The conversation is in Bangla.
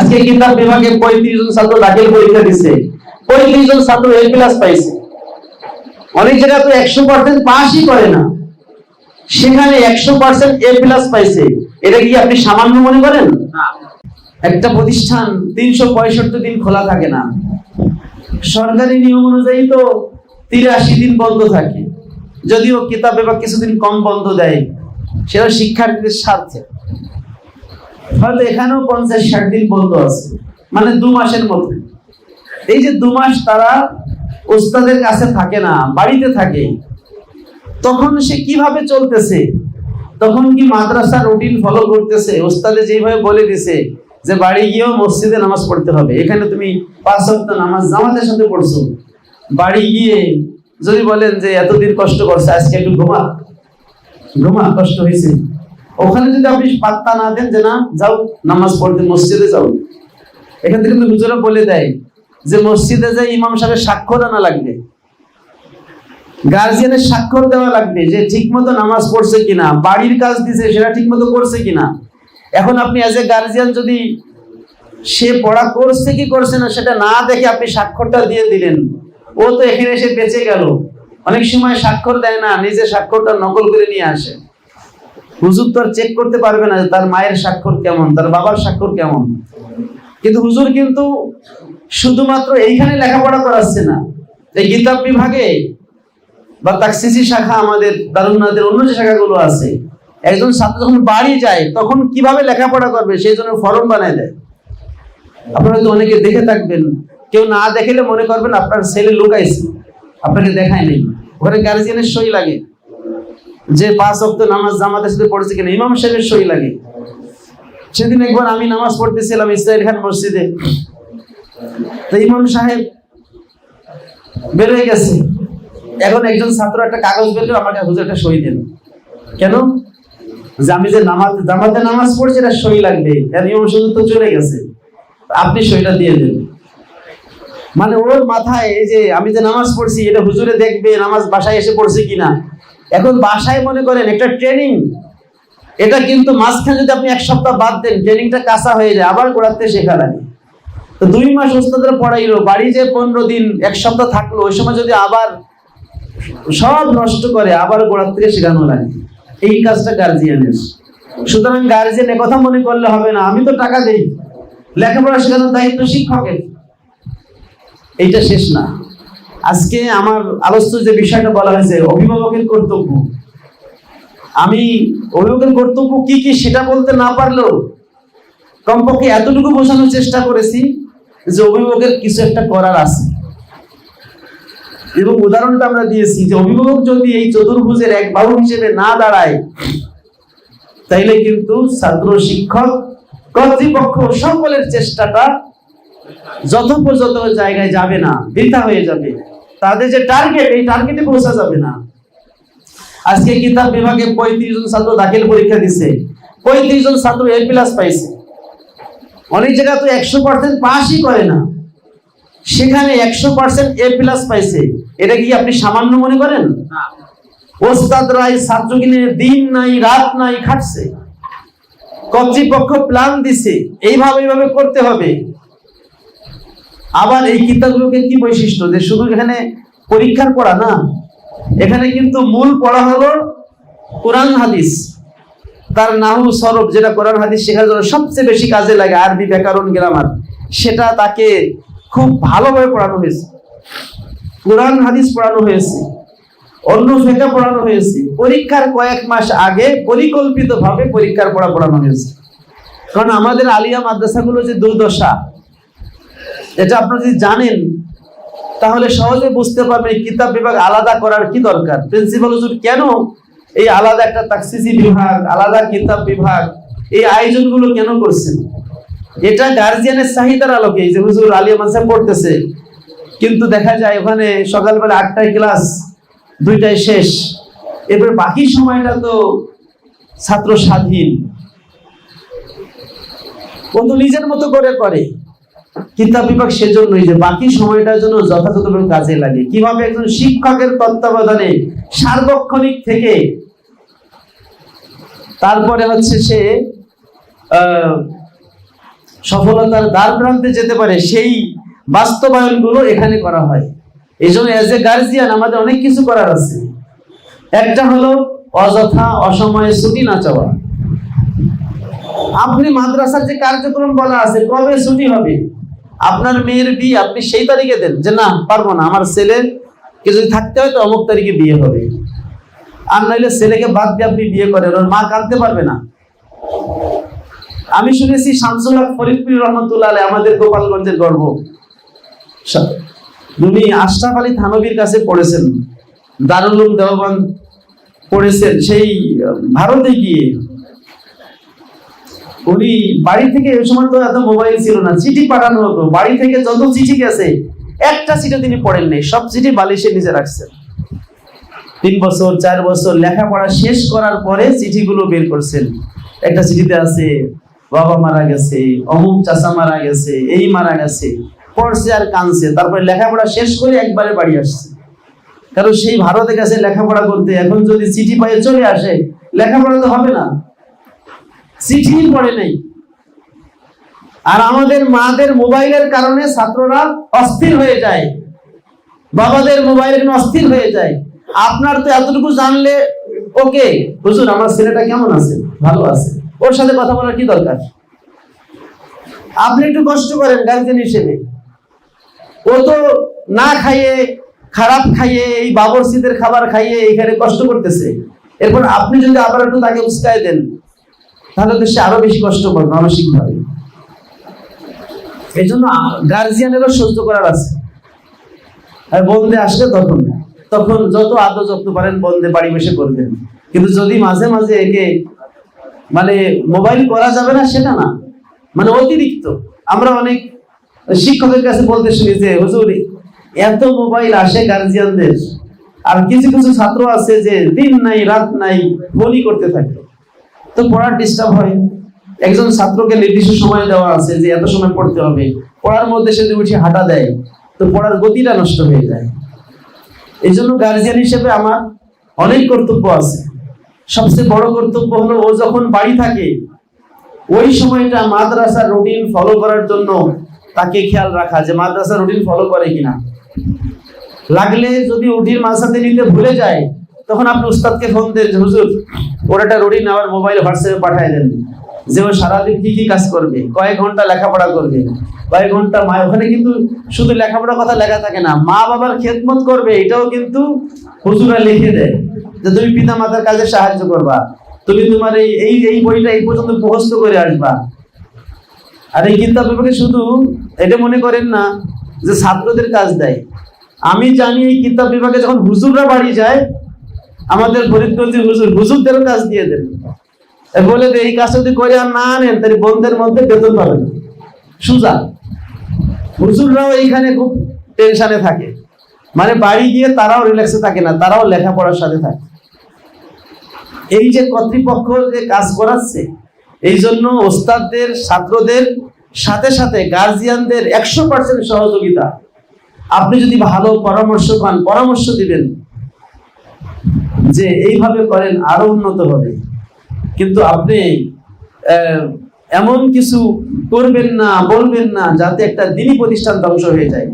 আজকে কিতাব বিভাগে পঁয়ত্রিশ জন ছাত্র দাখিল পরীক্ষা দিচ্ছে পঁয়ত্রিশ জন ছাত্র এ প্লাস পাইছে। অনেক জায়গায় তো একশো পার্সেন্ট পাসই করে না। সেখানে একশো পার্সেন্ট এ প্লাস পাইছে। এটা কি আপনি সামান্য মনে করেন? একটা প্রতিষ্ঠান তিনশো পঁয়ষট্টি দিন খোলা থাকে না। সরকারি নিয়ম অনুযায়ী তো তিরাশি দিন বন্ধ থাকে। যদিও কিতাব বিভাগ কিছুদিন কম বন্ধ দেয়। সেটা শিক্ষার্থীদের স্বার্থে। হয়তো এখানেও পঞ্চাশ ষাট দিন বন্ধ আছে। মানে দু মাসের মধ্যে। এই যে দু মাস তারা ওস্তাদের কাছে থাকে না, বাড়িতে থাকে, তখন সে কীভাবে চলতেছে? তখন কি মাদ্রাসা রুটিন ফলো করতেছে? ওস্তাদে যেভাবে বলে দিছে যে বাড়ি গিয়েও মসজিদে নামাজ পড়তে হবে। এখানে তুমি পাঁচ সপ্তাহ নামাজ জামাতের সাথে পড়ছো। বাড়ি গিয়ে যদি বলেন যে এতদিন কষ্ট করছে, আজকে একটু ঘুমা। ঘুমা, কষ্ট হয়েছে। ওখানে যদি আপনি পাত্তা না দেন যে না, যাও, নামাজ পড়তে মসজিদে যাও। এখান থেকে কিন্তু হুজুরা বলে দেয় যে মসজিদে যে ইমাম সাহেবের স্বাক্ষর আনা লাগবে। গার্জিয়ানের স্বাক্ষর দেওয়া লাগবে যে ঠিকমতো নামাজ পড়ছে কিনা, বাড়ির কাজ দিছে, সেটা ঠিকমতো করছে কিনা। এখন আপনি অ্যাজ এ গার্জিয়ান যদি সে পড়া করছে কি করছে না, সেটা না দেখে আপনি স্বাক্ষরটা দিয়ে দিলেন, ও তো এখানে এসে বেঁচে গেল। অনেক সময় স্বাক্ষর দেয় না, নিজে স্বাক্ষরটা নকল করে নিয়ে আসে। হুজুর তো আর চেক করতে পারবে না তার মায়ের স্বাক্ষর কেমন, তার বাবার স্বাক্ষর কেমন। কিন্তু হুজুর কিন্তু শুধুমাত্র এইখানে লেখাপড়া করাচ্ছে না। এই কিতাব বিভাগে বা তাকসিসি শাখা আমাদের দারুণনাথের অন্য যে শাখাগুলো আছে, একজন ছাত্র যখন বাড়ি যায়, তখন কীভাবে লেখাপড়া করবে, সেই জন্য ফর্ম বানায় দেয়। আপনারা তো অনেকে দেখে থাকবেন, কেউ না দেখলে মনে করবেন আপনার ছেলে লুকাইছে, আপনাকে দেখায় নেই। ওখানে গার্জিয়ানের সই লাগে। যে পাঁচ অক্ট নামাজ জামাতের সাথে পড়েছে কিনা? ইমাম সাহেবের সই লাগে। সেদিন একবার আমি নামাজ পড়তেছিলাম ইসরায়েল খান মসজিদে। ইমাম সাহেব বের হয়ে গেছে। এখন একজন ছাত্র একটা কাগজ বের করে আমাকে হুজুর একটা সই দেন কেন? যে আমি যে নামাজ জামাতে নামাজ পড়ছি, এটা সই লাগবে। ইমাম সাহেব তো চলে গেছে। আপনি সইটা দিয়ে দেন। মানে ওর মাথায় এই যে আমি যে নামাজ পড়ছি, এটা হুজুরে দেখবে নামাজ বাসায় এসে পড়ছে কিনা? এখন বাসায় মনে করেন একটা ট্রেনিং এটা কিন্তু মাঝখানে যদি আপনি এক সপ্তাহ বাদ দেন ট্রেনিংটা কাঁচা হয়ে যায়, আবার গোড়াতে শেখা লাগে তো দুই মাস ওস্তাদের পড়াইলো, বাড়ি যে পনেরো দিন, এক সপ্তাহ থাকল, ওই সময় যদি আবার সব নষ্ট করে, আবার গোড়ার থেকে শেখানো লাগে। এই কাজটা গার্জিয়ানের সুতরাং গার্জিয়ান কথা মনে করলে হবে না, আমি তো টাকা দেই। লেখাপড়া শেখানোর দায়িত্ব শিক্ষকের। এইটা শেষ না। আজকে আমার আলোচ্য যে বিষয়টা বলা হয়েছে, অভিভাবকের কর্তব্য। আমি অভিভাবকের কর্তব্য কি কি সেটা বলতে না পারলেও কমপক্ষে এতটুকু বোঝানোর চেষ্টা করেছি যে অভিভাবকের কিছু একটা করার আছে। এবং উদাহরণটা আমরা দিয়েছি যে অভিভাবক যদি এই চতুর্ভুজের এক বাহু হিসেবে না দাঁড়ায়, তাইলে কিন্তু ছাত্র শিক্ষক, কর্তৃপক্ষ সকলের চেষ্টাটা যথোপযথ জায়গায় যাবে না বৃথা হয়ে যাবে তাদের যে টার্গেট এই টার্গেটে পৌঁছা যাবে না। আজকে কিতাব বিভাগে পঁয়ত্রিশ জন ছাত্র দাখিল পরীক্ষা দিছে। পঁয়ত্রিশ জন ছাত্র এ প্লাস পাইছে। অনেক জায়গা তো একশো পার্সেন্ট পাসই করে না। সেখানে একশো পার্সেন্ট এ প্লাস পাইছে। এটা কি আপনি সামান্য মনে করেন? ওস্তাদ রায় ছাত্র কিনে দিন নাই রাত নাই খাটছে। কর্তৃপক্ষ প্ল্যান দিছে এইভাবে এইভাবে করতে হবে। আবার এই কিতাবগুলোকে কি বৈশিষ্ট্য? যে শুধু এখানে পরীক্ষার পড়া না, এখানে কিন্তু মূল পড়া হলো কোরআন হাদিস। তার নাহু সরব যেটা কোরআন হাদিস শেখার জন্য সবচেয়ে বেশি কাজে লাগে, আরবি ব্যাকরণ, গ্রামার, সেটা তাকে খুব ভালোভাবে পড়ানো হয়েছে। কোরআন হাদিস পড়ানো হয়েছে, অন্য ফেকা পড়ানো হয়েছে, পরীক্ষার কয়েক মাস আগে পরিকল্পিতভাবে পরীক্ষার পড়া পড়ানো হয়েছে। কারণ আমাদের আলিয়া মাদ্রাসাগুলো যে দুর্দশা এটা আপনারা যদি জানেন, তাহলে সহজে বুঝতে পারবেন কিতাব বিভাগ আলাদা করার কি দরকার। প্রিন্সিপাল হুজুর কেন এই আলাদা একটা তাকসিসি বিভাগ, আলাদা কিতাব বিভাগ, এই আয়োজনগুলো কেন করছেন? এটা গার্জিয়ানের চাহিদার আলোকে যে হুজুর আলিয়া মাদ্রাসা পড়তেছে। কিন্তু দেখা যায় ওখানে সকালবেলা আটটায় ক্লাস, দুইটায় শেষ। এরপরে বাকি সময়টা তো ছাত্র স্বাধীন ও তো নিজের মতো করে করে। কিতাব বিভাগ সেজন্যই যে বাকি সময়টার জন্য যথাযথভাবে কাজে লাগে কীভাবে একজন শিক্ষকের তত্ত্বাবধানে সার্বক্ষণিক থেকে তারপরে হচ্ছে সে সফলতার দ্বার প্রান্তে যেতে পারে, সেই বাস্তবায়নগুলো এখানে করা হয়। এই জন্য এজ এ গার্জিয়ান আমাদের অনেক কিছু করার আছে। একটা হলো অযথা অসময়ে ছুটি না চাওয়া। আপনি মাদ্রাসার যে কার্যক্রম বলা আছে, কবে ছুটি হবে? আপনার মেয়ের বিয়ে আপনি সেই তারিখে দেন যে না, পারব না। আমার ছেলে কে যদি থাকতে হয় তো অমুক তারিখে বিয়ে হবে। আর নইলে ছেলেকে বাদ দিয়ে আপনি বিয়ে করেন, ওর মা কাঁদতে পারবে না। আমি শুনেছি শামসুল হক ফরিদপুর রহমতুল্লাহ আমাদের গোপালগঞ্জের গর্ব। উনি আশরাফ আলী থানবীর কাছে পড়েছেন, দারুল দেওবন্দ পড়েছেন, সেই ভারতে গিয়ে। উনি বাড়ি থেকে ওই সময় তো এত মোবাইল ছিল না, চিঠি পাঠানো হতো। বাড়ি থেকে যত চিঠি গেছে, একটা চিঠি তিনি পড়েন নাই, সব চিঠি বালিশে নিচে রাখছেন। তিন বছর, চার বছর লেখাপড়া শেষ করার পরে চিঠিগুলো বের করছেন। একটা চিঠিতে আছে, বাবা মারা গেছে, অমুক চাচা মারা গেছে, এই মারা গেছে, পড়ছে আর কানছে তারপরে লেখাপড়া শেষ করে একবারে বাড়ি আসছে। কারণ সেই ভারতে গেছে লেখাপড়া করতে, এখন যদি চিঠি পায়ে চলে আসে, লেখাপড়া তো হবে না। চিঠি পড়ে নেই। আর আমাদের মাদের মোবাইলের কারণে ছাত্ররা অস্থির হয়ে যায়। বাবাদের মোবাইলের অস্থির হয়ে যায়। আপনার তো এতটুকু জানলে, ওকে, হুজুর, আমার ছেলেটা কেমন আছে? ভালো আছে। ওর সাথে কথা বলার কি দরকার? আপনি একটু কষ্ট করেন গার্জেন হিসেবে। ও তো না খাইয়ে, খারাপ খাইয়ে, এই বাবরসিদের খাবার খাইয়ে এখানে কষ্ট করতেছে। এরপর আপনি যদি আবার একটু তাকে উস্কায় দেন তাহলে তো সে আরও বেশি কষ্ট করবে মানসিক ভাবে এই জন্য গার্জিয়ানেরও সহ্য করার আছে। আর বন্ধে আসলে তখন তখন যত আদর যত্ন পারেন বন্ধে বাড়ি বসে করবেন। কিন্তু যদি মাঝে মাঝে একে মানে মোবাইল করা যাবে না, সেটা না। মানে অতিরিক্ত। আমরা অনেক শিক্ষকের কাছে বলতে শুনি যে, হুজুর, এত মোবাইল আসে গার্জিয়ানদের আর কিছু কিছু ছাত্র আছে যে, দিন নাই, রাত নাই, ফোনই করতে থাকে। তো পড়ার ডিস্টার্ব হয়। একজন ছাত্রকে নির্দিষ্ট সময় দেওয়া আছে যে এত সময় পড়তে হবে। পড়ার মধ্যে সে উঠে হাঁটা দেয়, তো পড়ার গতিটা নষ্ট হয়ে যায়। এই জন্য গার্জিয়ান হিসেবে আমার অনেক কর্তব্য আছে। সবচেয়ে বড় কর্তব্য হলো ও যখন বাড়ি থাকে, ওই সময়টা মাদ্রাসার রুটিন ফলো করার জন্য তাকে খেয়াল রাখা যে মাদ্রাসার রুটিন ফলো করে কিনা। লাগলে যদি উঠির মাঝাতে নিতে ভুলে যায় তখন আপনি উস্তাদকে ফোন দেন হুজুর ওর একটা রুটিন আমার মোবাইল হোয়াটসঅ্যাপে পাঠিয়ে দেন। যে ও সারাদিন কি কি কাজ করবে, কয়েক ঘণ্টা লেখাপড়া করবে, কয়েক ঘণ্টা মা, ওখানে কিন্তু শুধু লেখাপড়ার কথা লেখা থাকে না, মা বাবার খেদমত করবে, এটাও কিন্তু হুজুরা লিখে দেয় যে, তুমি পিতা মাতার কাজে সাহায্য করবা, তুমি তোমার এই এই এই বইটা এই পর্যন্ত মুখস্থ করে আসবা। আর এই কিতাব বিভাগে শুধু এটা মনে করেন না যে ছাত্রদের কাজ দেয়। আমি জানি এই কিতাব বিভাগে যখন হুজুররা বাড়ি যায় আমাদের ফরিদগঞ্জের হুজুর হুজুরদেরও কাজ দিয়ে দেন। বলে যে, এই কাজ যদি করে আর না আনেন তাহলে বন্ধের মধ্যে বেতন পাবেন। সুজা, হুজুররাও এইখানে খুব টেনশনে থাকে। মানে বাড়ি গিয়ে তারাও রিল্যাক্সে থাকে না, তারাও লেখাপড়ার সাথে থাকে। এই যে কর্তৃপক্ষ যে কাজ করাচ্ছে, এই জন্য ওস্তাদদের, ছাত্রদের সাথে সাথে গার্জিয়ানদের একশো পার্সেন্ট সহযোগিতা। আপনি যদি ভালো পরামর্শ পান, পরামর্শ দিবেন। যে এইভাবে করেন, আরও উন্নত হবে। কিন্তু আপনি এমন কিছু করবেন না, বলবেন না, যাতে একটা দিনী প্রতিষ্ঠান ধ্বংস হয়ে যায়।